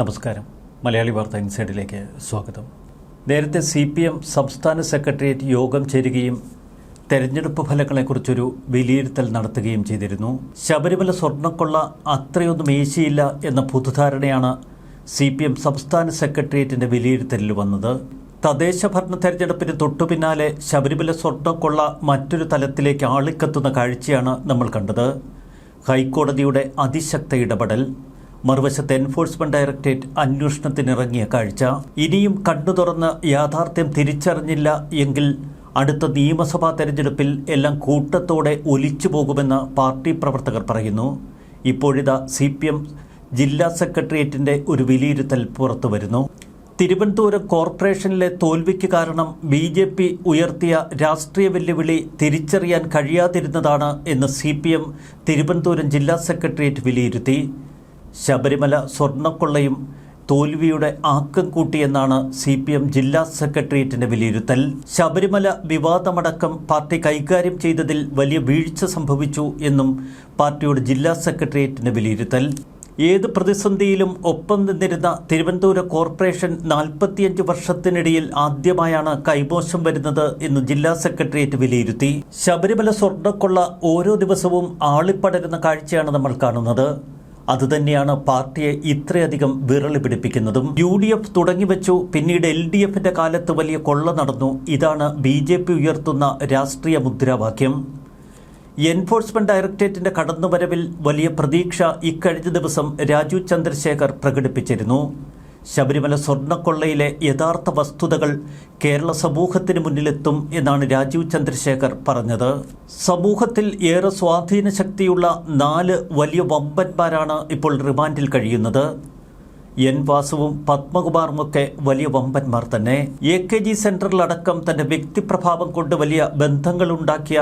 നമസ്കാരം. മലയാളി വാർത്ത ഇൻസൈഡിലേക്ക് സ്വാഗതം. നേരത്തെ സി പി എം സംസ്ഥാന സെക്രട്ടേറിയറ്റ് യോഗം ചേരുകയും തെരഞ്ഞെടുപ്പ് ഫലങ്ങളെക്കുറിച്ചൊരു വിലയിരുത്തൽ നടത്തുകയും ചെയ്തിരുന്നു. ശബരിമല സ്വർണക്കൊള്ള അത്രയൊന്നും ഏശിയില്ല എന്ന പൊതുധാരണയാണ് സി പി എം സംസ്ഥാന സെക്രട്ടേറിയറ്റിന്റെ വിലയിരുത്തലിൽ വന്നത്. തദ്ദേശ ഭരണ തെരഞ്ഞെടുപ്പിന് തൊട്ടുപിന്നാലെ ശബരിമല സ്വർണക്കൊള്ള മറ്റൊരു തലത്തിലേക്ക് ആളിക്കത്തുന്ന കാഴ്ചയാണ് നമ്മൾ കണ്ടത്. ഹൈക്കോടതിയുടെ അതിശക്ത ഇടപെടൽ മറുവശത്ത് എൻഫോഴ്സ്മെന്റ് ഡയറക്ടറേറ്റ് അന്വേഷണത്തിനിറങ്ങിയ കാഴ്ച. ഇനിയും കണ്ണു തുറന്ന് യാഥാർത്ഥ്യം തിരിച്ചറിഞ്ഞില്ല എങ്കിൽ അടുത്ത നിയമസഭാ തെരഞ്ഞെടുപ്പിൽ എല്ലാം കൂട്ടത്തോടെ ഒലിച്ചു പോകുമെന്ന് പാർട്ടി പ്രവർത്തകർ പറയുന്നു. ഇപ്പോഴിതാ സി പി എം ജില്ലാ സെക്രട്ടേറിയറ്റിന്റെ ഒരു വിലയിരുത്തൽ പുറത്തു വരുന്നു. തിരുവനന്തപുരം കോർപ്പറേഷനിലെ തോൽവിക്ക് കാരണം ബി ജെ പി ഉയർത്തിയ രാഷ്ട്രീയ വെല്ലുവിളി തിരിച്ചറിയാൻ കഴിയാതിരുന്നതാണ് എന്ന് സി പി എം തിരുവനന്തപുരം ജില്ലാ സെക്രട്ടേറിയറ്റ് വിലയിരുത്തി. ശബരിമല സ്വർണക്കൊള്ളയും തോൽവിയുടെ ആക്കം കൂട്ടിയെന്നാണ് സി പി എം ജില്ലാ സെക്രട്ടേറിയറ്റിന്റെ വിലയിരുത്തൽ. ശബരിമല വിവാദമടക്കം പാർട്ടി കൈകാര്യം ചെയ്തതിൽ വലിയ വീഴ്ച സംഭവിച്ചു എന്നും പാർട്ടിയുടെ ജില്ലാ സെക്രട്ടേറിയറ്റിന്റെ വിലയിരുത്തൽ. ഏത് പ്രതിസന്ധിയിലും ഒപ്പം നിന്നിരുന്ന തിരുവനന്തപുരം കോർപ്പറേഷൻ നാൽപ്പത്തിയഞ്ച് വർഷത്തിനിടയിൽ ആദ്യമായാണ് കൈമോശം വരുന്നത് എന്ന് ജില്ലാ സെക്രട്ടേറിയറ്റ് വിലയിരുത്തി. ശബരിമല സ്വർണക്കൊള്ള ഓരോ ദിവസവും ആളിപ്പടരുന്ന കാഴ്ചയാണ് നമ്മൾ കാണുന്നത്. അതുതന്നെയാണ് പാർട്ടിയെ ഇത്രയധികം വിരളി പിടിപ്പിക്കുന്നതും. യു ഡി എഫ് തുടങ്ങിവെച്ചു പിന്നീട് എൽ ഡി എഫിന്റെ കാലത്ത് വലിയ കൊള്ള നടന്നു. ഇതാണ് ബി ജെ പി ഉയർത്തുന്ന രാഷ്ട്രീയ മുദ്രാവാക്യം. എൻഫോഴ്സ്മെന്റ് ഡയറക്ടറേറ്റിന്റെ കടന്നുവരവിൽ വലിയ പ്രതീക്ഷ ഇക്കഴിഞ്ഞ ദിവസം രാജു ചന്ദ്രശേഖർ പ്രകടിപ്പിച്ചിരുന്നു. ശബരിമല സ്വർണക്കൊള്ളയിലെ യഥാർത്ഥ വസ്തുതകൾ കേരള സമൂഹത്തിന് മുന്നിലെത്തും എന്നാണ് രാജീവ് ചന്ദ്രശേഖർ പറഞ്ഞത്. സമൂഹത്തിൽ ഏറെ സ്വാധീന ശക്തിയുള്ള നാല് വലിയ വമ്പന്മാരാണ് ഇപ്പോൾ റിമാൻഡിൽ കഴിയുന്നത്. എൻ വാസുവും പത്മകുമാറുമൊക്കെ വലിയ വമ്പന്മാർ തന്നെ. എ കെ ജി സെന്ററിലടക്കം തന്റെ വ്യക്തിപ്രഭാവം കൊണ്ട് വലിയ ബന്ധങ്ങളുണ്ടാക്കിയ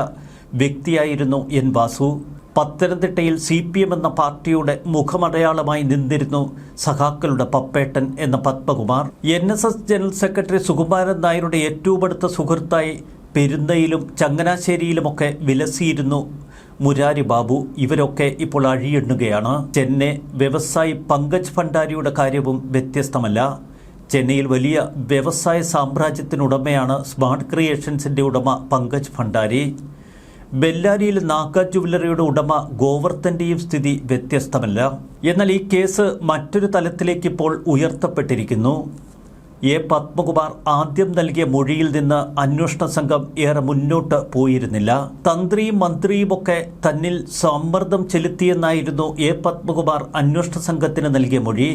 വ്യക്തിയായിരുന്നു എൻ വാസു. പത്തനംതിട്ടയിൽ സി പി എം എന്ന പാർട്ടിയുടെ മുഖമടയാളമായി നിന്നിരുന്നു സഖാക്കളുടെ പപ്പേട്ടൻ എന്ന Padmakumar. N S S general secretary Sukumaran നായരുടെ ഏറ്റവും അടുത്ത സുഹൃത്തായി പെരുന്നയിലും ചങ്ങനാശ്ശേരിയിലുമൊക്കെ വിലസിയിരുന്നു മുരാരി ബാബു. ഇവരൊക്കെ ഇപ്പോൾ അഴിയെണ്ണുകയാണ്. ചെന്നൈ വ്യവസായി പങ്കജ് ഭണ്ഡാരിയുടെ കാര്യവും വ്യത്യസ്തമല്ല. ചെന്നൈയിൽ വലിയ വ്യവസായ സാമ്രാജ്യത്തിനുടമയാണ് സ്മാർട്ട് ക്രിയേഷൻസിന്റെ ഉടമ പങ്കജ് ഭണ്ഡാരി. ബെല്ലാരിയിൽ നാക്ക ജുവല്ലറിയുടെ ഉടമ ഗോവർദ്ധന്റെയും സ്ഥിതി വ്യത്യസ്തമല്ല. എന്നാൽ ഈ കേസ് മറ്റൊരു തലത്തിലേക്ക് ഇപ്പോൾ ഉയർത്തപ്പെട്ടിരിക്കുന്നു. എ പത്മകുമാർ ആദ്യം നൽകിയ മൊഴിയിൽ നിന്ന് അന്വേഷണ സംഘം ഏറെ മുന്നോട്ട് പോയിരുന്നില്ല. തന്ത്രിയും മന്ത്രിയുമൊക്കെ തന്നിൽ സമ്മർദ്ദം ചെലുത്തിയെന്നായിരുന്നു എ പത്മകുമാർ അന്വേഷണ സംഘത്തിന് നൽകിയ മൊഴി.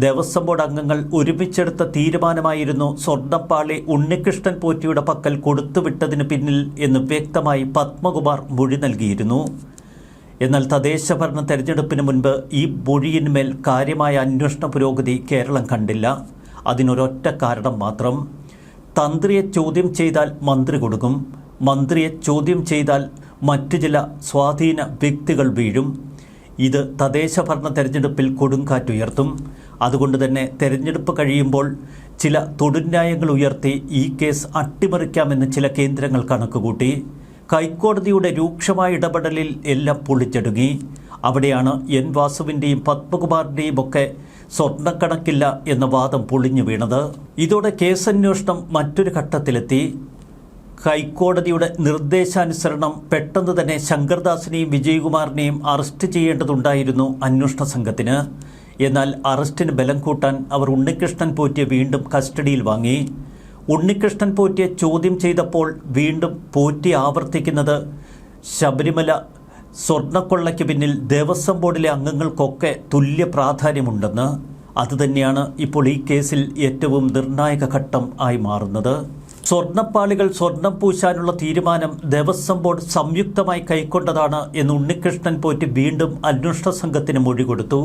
ദേവസ്വം ബോർഡ് അംഗങ്ങൾ ഒരുമിച്ചെടുത്ത തീരുമാനമായിരുന്നു സ്വർണപ്പാളി ഉണ്ണികൃഷ്ണൻ പോറ്റിയുടെ പക്കൽ കൊടുത്തുവിട്ടതിന് പിന്നിൽ എന്ന് വ്യക്തമായി പത്മകുമാർ മൊഴി നൽകിയിരുന്നു. എന്നാൽ തദ്ദേശ ഭരണ തെരഞ്ഞെടുപ്പിന് മുൻപ് ഈ മൊഴിയിന്മേൽ കാര്യമായ അന്വേഷണ പുരോഗതി കേരളം കണ്ടില്ല. അതിനൊരൊറ്റ കാരണം മാത്രം. തന്ത്രിയെ ചോദ്യം ചെയ്താൽ മന്ത്രി കൊടുക്കും. മന്ത്രിയെ ചോദ്യം ചെയ്താൽ മറ്റു ചില സ്വാധീന വ്യക്തികൾ വീഴും. ഇത് തദ്ദേശ ഭരണ തെരഞ്ഞെടുപ്പിൽ കൊടുങ്കാറ്റുയർത്തും. അതുകൊണ്ട് തന്നെ തെരഞ്ഞെടുപ്പ് കഴിയുമ്പോൾ ചില തൊടുന്യായങ്ങൾ ഉയർത്തി ഈ കേസ് അട്ടിമറിക്കാമെന്ന് ചില കേന്ദ്രങ്ങൾ കണക്കുകൂട്ടി. ഹൈക്കോടതിയുടെ രൂക്ഷമായ ഇടപെടലിൽ എല്ലാം പൊളിച്ചടുങ്ങി അവിടെയാണ് എൻ വാസുവിന്റെയും പത്മകുമാറിന്റെയും ഒക്കെ സ്വർണക്കണക്കില്ല എന്ന വാദം പൊളിഞ്ഞു വീണത്. ഇതോടെ കേസന്വേഷണം മറ്റൊരു ഘട്ടത്തിലെത്തി. ഹൈക്കോടതിയുടെ നിർദ്ദേശാനുസരണം പെട്ടെന്ന് തന്നെ ശങ്കർദാസിനെയും വിജയകുമാറിനെയും അറസ്റ്റ് ചെയ്യേണ്ടതുണ്ടായിരുന്നു അന്വേഷണ സംഘത്തിന്. എന്നാൽ അറസ്റ്റിന് ബലം കൂട്ടാൻ അവർ ഉണ്ണികൃഷ്ണൻ പോറ്റിയെ വീണ്ടും കസ്റ്റഡിയിൽ വാങ്ങി. ഉണ്ണികൃഷ്ണൻ പോറ്റിയെ ചോദ്യം ചെയ്തപ്പോൾ വീണ്ടും പോറ്റി ആവർത്തിക്കുന്നത് ശബരിമല സ്വർണക്കൊള്ളയ്ക്ക് പിന്നിൽ ദേവസ്വം ബോർഡിലെ അംഗങ്ങൾക്കൊക്കെ തുല്യ പ്രാധാന്യമുണ്ടെന്ന്. അതുതന്നെയാണ് ഇപ്പോൾ ഈ കേസിൽ ഏറ്റവും നിർണായക ഘട്ടം ആയി മാറുന്നത്. സ്വർണപ്പാളികൾ സ്വർണം പൂശാനുള്ള തീരുമാനം ദേവസ്വം ബോർഡ് സംയുക്തമായി കൈക്കൊണ്ടതാണ് എന്ന് ഉണ്ണികൃഷ്ണൻ പോറ്റി വീണ്ടും അന്വേഷണ സംഘത്തിന് മൊഴി കൊടുത്തു.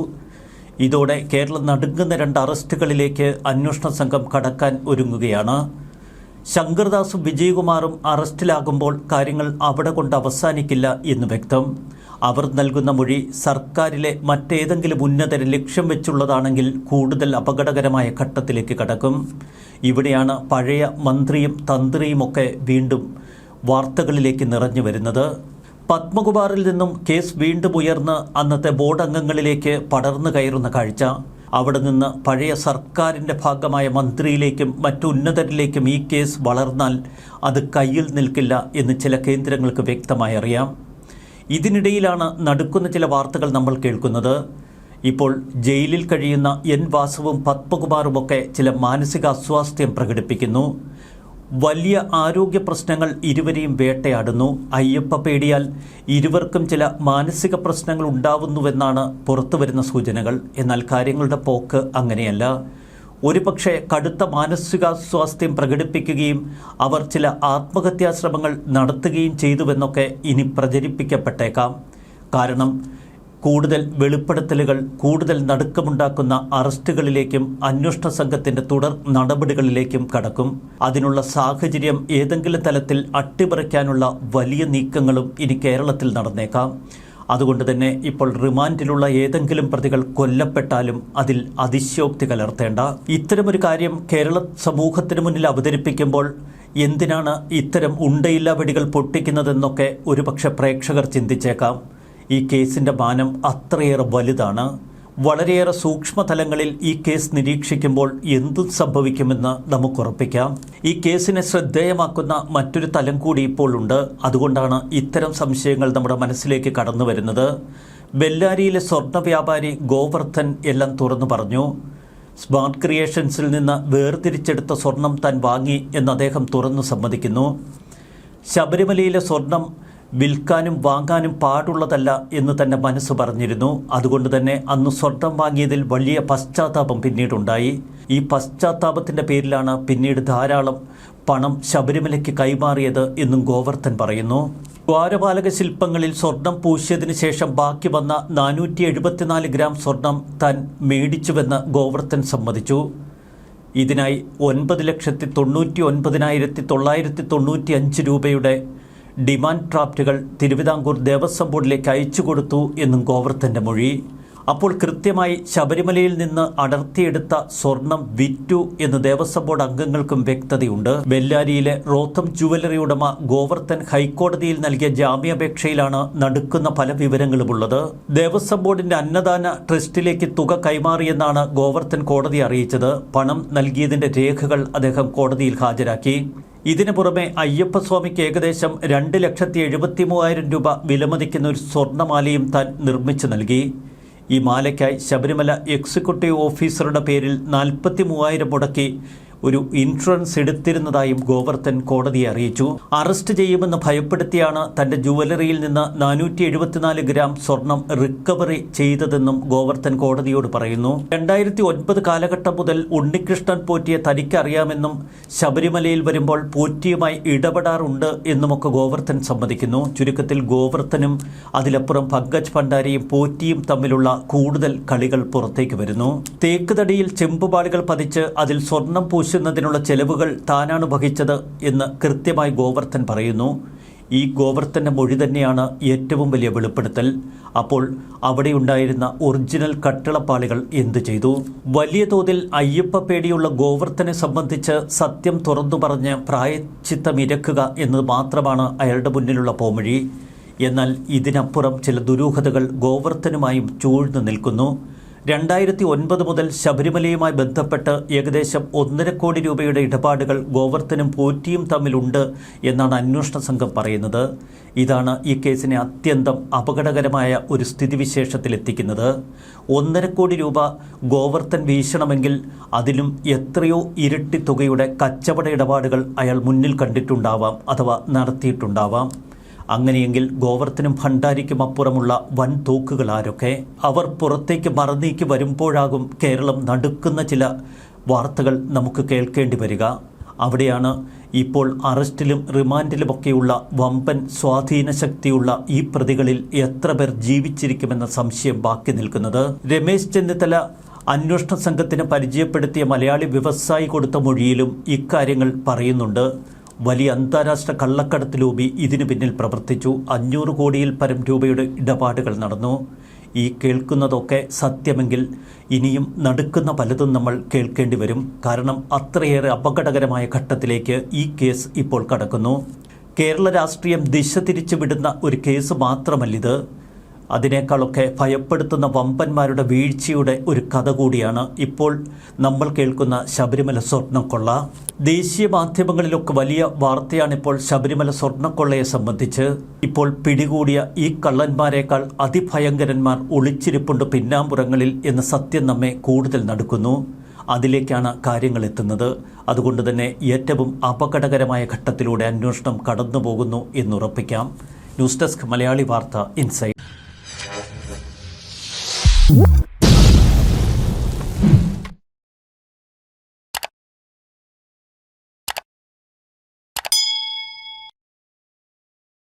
ഇതോടെ കേരളം നടുങ്ങുന്ന രണ്ട് അറസ്റ്റുകളിലേക്ക് അന്വേഷണ സംഘം കടക്കാൻ ഒരുങ്ങുകയാണ്. ശങ്കർദാസും വിജയകുമാറും അറസ്റ്റിലാകുമ്പോൾ കാര്യങ്ങൾ അവിടെ കൊണ്ട് അവസാനിക്കില്ല എന്ന് വ്യക്തം. അവർ നൽകുന്ന മൊഴി സർക്കാരിലെ മറ്റേതെങ്കിലും ഉന്നതരെ ലക്ഷ്യം വെച്ചുള്ളതാണെങ്കിൽ കൂടുതൽ അപകടകരമായ ഘട്ടത്തിലേക്ക് കടക്കും. ഇവിടെയാണ് പഴയ മന്ത്രിയും തന്ത്രിയുമൊക്കെ വീണ്ടും വാർത്തകളിലേക്ക് നിറഞ്ഞു വരുന്നത്. പത്മകുമാറിൽ നിന്നും കേസ് വീണ്ടും ഉയർന്ന് അന്നത്തെ ബോർഡ് അംഗങ്ങളിലേക്ക് പടർന്നു കയറുന്ന കാഴ്ച. അവിടെ നിന്ന് പഴയ സർക്കാരിന്റെ ഭാഗമായ മന്ത്രിയിലേക്കും മറ്റുന്നതരിലേക്കും ഈ കേസ് വളർന്നാൽ അത് കയ്യിൽ നിൽക്കില്ല എന്ന് ചില കേന്ദ്രങ്ങൾക്ക് വ്യക്തമായി അറിയാം. ഇതിനിടയിലാണ് നടക്കുന്ന ചില വാർത്തകൾ നമ്മൾ കേൾക്കുന്നത്. ഇപ്പോൾ ജയിലിൽ കഴിയുന്ന എൻ വാസുവും പത്മകുമാറുമൊക്കെ ചില മാനസിക അസ്വാസ്ഥ്യം പ്രകടിപ്പിക്കുന്നു. വലിയ ആരോഗ്യ പ്രശ്നങ്ങൾ ഇരുവരെയും വേട്ടയാടുന്നു. അയ്യപ്പ പേടിയാൽ ഇരുവർക്കും ചില മാനസിക പ്രശ്നങ്ങൾ ഉണ്ടാവുന്നുവെന്നാണ് പുറത്തുവരുന്ന സൂചനകൾ. എന്നാൽ കാര്യങ്ങളുടെ പോക്ക് അങ്ങനെയല്ല. ഒരുപക്ഷെ കടുത്ത മാനസികാസ്വാസ്ഥ്യം പ്രകടിപ്പിക്കുകയും അവർ ചില ആത്മഹത്യാശ്രമങ്ങൾ നടത്തുകയും ചെയ്തുവെന്നൊക്കെ ഇനി പ്രചരിപ്പിക്കപ്പെട്ടേക്കാം. കാരണം കൂടുതൽ വെളിപ്പെടുത്തലുകൾ കൂടുതൽ നടുക്കമുണ്ടാക്കുന്ന അറസ്റ്റുകളിലേക്കും അന്വേഷണ സംഘത്തിന്റെ തുടർ നടപടികളിലേക്കും കടക്കും. അതിനുള്ള സാഹചര്യം ഏതെങ്കിലും തലത്തിൽ അട്ടിമറിക്കാനുള്ള വലിയ നീക്കങ്ങളും ഇനി കേരളത്തിൽ നടന്നേക്കാം. അതുകൊണ്ട് തന്നെ ഇപ്പോൾ റിമാൻഡിലുള്ള ഏതെങ്കിലും പ്രതികൾ കൊല്ലപ്പെട്ടാലും അതിൽ അതിശയോക്തി കലർത്തേണ്ട. ഇത്തരമൊരു കാര്യം കേരള സമൂഹത്തിന് മുന്നിൽ അവതരിപ്പിക്കുമ്പോൾ എന്തിനാണ് ഇത്തരം ഉണ്ടയില്ല വെടികൾ പൊട്ടിക്കുന്നതെന്നൊക്കെ ഒരുപക്ഷെ പ്രേക്ഷകർ ചിന്തിച്ചേക്കാം. ഈ കേസിന്റെ മാനം അത്രയേറെ വലുതാണ്. വളരെയേറെ സൂക്ഷ്മതലങ്ങളിൽ ഈ കേസ് നിരീക്ഷിക്കുമ്പോൾ എന്തും സംഭവിക്കുമെന്ന് നമുക്കുറപ്പിക്കാം ഈ കേസിനെ ശ്രദ്ധേയമാക്കുന്ന മറ്റൊരു തലം കൂടി ഇപ്പോൾ ഉണ്ട്. അതുകൊണ്ടാണ് ഇത്തരം സംശയങ്ങൾ നമ്മുടെ മനസ്സിലേക്ക് കടന്നു വരുന്നത്. ബെല്ലാരിയിലെ സ്വർണ വ്യാപാരി ഗോവർദ്ധൻ എല്ലാം തുറന്നു പറഞ്ഞു സ്മാർട്ട് ക്രിയേഷൻസിൽ നിന്ന് വേർതിരിച്ചെടുത്ത സ്വർണം താൻ വാങ്ങി എന്ന് അദ്ദേഹം തുറന്നു സമ്മതിക്കുന്നു. ശബരിമലയിലെ സ്വർണം വിൽക്കാനും വാങ്ങാനും പാടുള്ളതല്ല എന്ന് തന്നെ മനസ്സ് പറഞ്ഞിരുന്നു. അതുകൊണ്ട് തന്നെ അന്ന് സ്വർണം വാങ്ങിയതിൽ വലിയ പശ്ചാത്താപം പിന്നീടുണ്ടായി. ഈ പശ്ചാത്താപത്തിന്റെ പേരിലാണ് പിന്നീട് ധാരാളം പണം ശബരിമലയ്ക്ക് കൈമാറിയത് എന്നും ഗോവർദ്ധൻ പറയുന്നു. ദ്വാരപാലക ശില്പങ്ങളിൽ സ്വർണം പൂശിയതിനു ശേഷം ബാക്കി വന്ന നാനൂറ്റി എഴുപത്തിനാല് ഗ്രാം സ്വർണം താൻ മേടിച്ചുവെന്ന് ഗോവർദ്ധൻ സമ്മതിച്ചു. ഇതിനായി ഒൻപത് ലക്ഷത്തി തൊണ്ണൂറ്റി ഒൻപതിനായിരത്തി തൊള്ളായിരത്തി തൊണ്ണൂറ്റി അഞ്ച് രൂപയുടെ ഡിമാൻഡ് ഡ്രാഫ്റ്റുകൾ തിരുവിതാംകൂർ ദേവസ്വം ബോർഡിലേക്ക് അയച്ചു കൊടുത്തു എന്നും ഗോവർദ്ധന്റെ മൊഴി. അപ്പോൾ കൃത്യമായി ശബരിമലയിൽ നിന്ന് അടർത്തിയെടുത്ത സ്വർണം വിറ്റു എന്ന് ദേവസ്വം ബോർഡ് അംഗങ്ങൾക്കും വ്യക്തതയുണ്ട്. ബെല്ലാരിയിലെ റോത്തം ജുവലറി ഉടമ ഗോവർദ്ധൻ ഹൈക്കോടതിയിൽ നൽകിയ ജാമ്യാപേക്ഷയിലാണ് നടുക്കുന്ന പല വിവരങ്ങളുമുള്ളത്. ദേവസ്വം ബോർഡിന്റെ അന്നദാന ട്രസ്റ്റിലേക്ക് തുക കൈമാറിയെന്നാണ് ഗോവർദ്ധൻ കോടതി അറിയിച്ചത്. പണം നൽകിയതിന്റെ രേഖകൾ അദ്ദേഹം കോടതിയിൽ ഹാജരാക്കി. ഇതിനു പുറമെ അയ്യപ്പസ്വാമിക്ക് ഏകദേശം രണ്ട് ലക്ഷത്തി എഴുപത്തി മൂവായിരം രൂപ വിലമതിക്കുന്ന ഒരു സ്വർണമാലയും താൻ നിർമ്മിച്ചു നൽകി. ഈ മാലയ്ക്കായി ശബരിമല എക്സിക്യൂട്ടീവ് ഓഫീസറുടെ പേരിൽ നാൽപ്പത്തി മൂവായിരം മുടക്കി ഒരു ഇൻഷുറൻസ് എടുത്തിരുന്നതായും ഗോവർദ്ധൻ കോടതിയെ അറിയിച്ചു. അറസ്റ്റ് ചെയ്യുമെന്ന് ഭയപ്പെടുത്തിയാണ് തന്റെ ജുവലറിയിൽ നിന്ന് നാനൂറ്റി എഴുപത്തിനാല് ഗ്രാം സ്വർണം റിക്കവറി ചെയ്തതെന്നും ഗോവർദ്ധൻ കോടതിയോട് പറയുന്നു. രണ്ടായിരത്തി ഒൻപത് കാലഘട്ടം മുതൽ ഉണ്ണികൃഷ്ണൻ പോറ്റിയെ തനിക്കറിയാമെന്നും ശബരിമലയിൽ വരുമ്പോൾ പോറ്റിയുമായി ഇടപെടാറുണ്ട് എന്നുമൊക്കെ ഗോവർദ്ധൻ സമ്മതിക്കുന്നു. ചുരുക്കത്തിൽ ഗോവർദ്ധനും അതിലപ്പുറം പങ്കജ് ഭണ്ഡാരിയും പോറ്റിയും തമ്മിലുള്ള കൂടുതൽ കളികൾ പുറത്തേക്ക് വരുന്നു. തേക്കുതടിയിൽ ചെമ്പുപാളികൾ പതിച്ച് അതിൽ സ്വർണം പൂശുന്നതിനുള്ള ചെലവുകൾ താനാണ് വഹിച്ചത് എന്ന് കൃത്യമായി ഗോവർദ്ധൻ പറയുന്നു. ഈ ഗോവർദ്ധന്റെ മൊഴി തന്നെയാണ് ഏറ്റവും വലിയ വെളിപ്പെടുത്തൽ. അപ്പോൾ അവിടെയുണ്ടായിരുന്ന ഒറിജിനൽ കട്ടിളപ്പാളികൾ എന്തു ചെയ്തു? വലിയ തോതിൽ അയ്യപ്പ പേടിയുള്ള ഗോവർദ്ധനെ സംബന്ധിച്ച് സത്യം തുറന്നു പറഞ്ഞ് പ്രായച്ചിത്തം ഇരക്കുക എന്നത് മാത്രമാണ് അയാളുടെ മുന്നിലുള്ള പോമഴി എന്നാൽ ഇതിനപ്പുറം ചില ദുരൂഹതകൾ ഗോവർദ്ധനുമായും ചൂഴ്ന്നു നിൽക്കുന്നു. രണ്ടായിരത്തി ഒൻപത് മുതൽ ശബരിമലയുമായി ബന്ധപ്പെട്ട് ഏകദേശം ഒന്നര കോടി രൂപയുടെ ഇടപാടുകൾ ഗോവർദ്ധനും പോറ്റിയും തമ്മിലുണ്ട് എന്നാണ് അന്വേഷണ സംഘം പറയുന്നത്. ഇതാണ് ഈ കേസിനെ അത്യന്തം അപകടകരമായ ഒരു സ്ഥിതിവിശേഷത്തിലെത്തിക്കുന്നത് ഒന്നര കോടി രൂപ ഗോവർദ്ധൻ വീശണമെങ്കിൽ അതിലും എത്രയോ ഇരട്ടി തുകയുടെ കച്ചവട ഇടപാടുകൾ അയാൾ മുന്നിൽ കണ്ടിട്ടുണ്ടാവാം അഥവാ നടത്തിയിട്ടുണ്ടാവാം. അങ്ങനെയെങ്കിൽ ഗോവർദ്ധനും ഭണ്ഡാരിക്കും അപ്പുറമുള്ള വൻ തോക്കുകൾ ആരൊക്കെ അവർ പുറത്തേക്ക് മറന്നേക്ക് വരുമ്പോഴാകും കേരളം നടുക്കുന്ന ചില വാർത്തകൾ നമുക്ക് കേൾക്കേണ്ടി വരിക. അവിടെയാണ് ഇപ്പോൾ അറസ്റ്റിലും റിമാൻഡിലുമൊക്കെയുള്ള വമ്പൻ സ്വാധീന ശക്തിയുള്ള ഈ പ്രതികളിൽ എത്ര പേർ ജീവിച്ചിരിക്കുമെന്ന സംശയം ബാക്കി നിൽക്കുന്നത്. രമേശ് ചെന്നിത്തല അന്വേഷണ സംഘത്തിന് പരിചയപ്പെടുത്തിയ മലയാളി വ്യവസായി കൊടുത്ത മൊഴിയിലും ഇക്കാര്യങ്ങൾ പറയുന്നുണ്ട്. വലിയ അന്താരാഷ്ട്ര കള്ളക്കടത്ത് ലോബി ഇതിനു പിന്നിൽ പ്രവർത്തിച്ചു. അഞ്ഞൂറ് കോടിയിൽ പരം രൂപയുടെ ഇടപാടുകൾ നടന്നു. ഈ കേൾക്കുന്നതൊക്കെ സത്യമെങ്കിൽ ഇനിയും നടുക്കുന്ന പലതും നമ്മൾ കേൾക്കേണ്ടി വരും. കാരണം അത്രയേറെ അപകടകരമായ ഘട്ടത്തിലേക്ക് ഈ കേസ് ഇപ്പോൾ കടക്കുന്നു. കേരള രാഷ്ട്രീയം ദിശ തിരിച്ചു വിടുന്ന ഒരു കേസ് മാത്രമല്ലിത്. അതിനേക്കാളൊക്കെ ഭയപ്പെടുത്തുന്ന വമ്പന്മാരുടെ വീഴ്ചയുടെ ഒരു കഥ കൂടിയാണ് ഇപ്പോൾ നമ്മൾ കേൾക്കുന്ന ശബരിമല സ്വർണക്കൊള്ള. ദേശീയ മാധ്യമങ്ങളിലൊക്കെ വലിയ വാർത്തയാണിപ്പോൾ ശബരിമല സ്വർണക്കൊള്ളയെ സംബന്ധിച്ച്. ഇപ്പോൾ പിടികൂടിയ ഈ കള്ളന്മാരെക്കാൾ അതിഭയങ്കരന്മാർ ഒളിച്ചിരിപ്പുണ്ട് പിന്നാമ്പുറങ്ങളിൽ എന്ന സത്യം നമ്മെ കൂടുതൽ നടക്കുന്നു. അതിലേക്കാണ് കാര്യങ്ങൾ എത്തുന്നത്. അതുകൊണ്ട് തന്നെ ഏറ്റവും അപകടകരമായ ഘട്ടത്തിലൂടെ അന്വേഷണം കടന്നു പോകുന്നു എന്നുറപ്പിക്കാം. ന്യൂസ് ഡെസ്ക് മലയാളി വാർത്ത ഇൻസൈറ്റ് Whoop!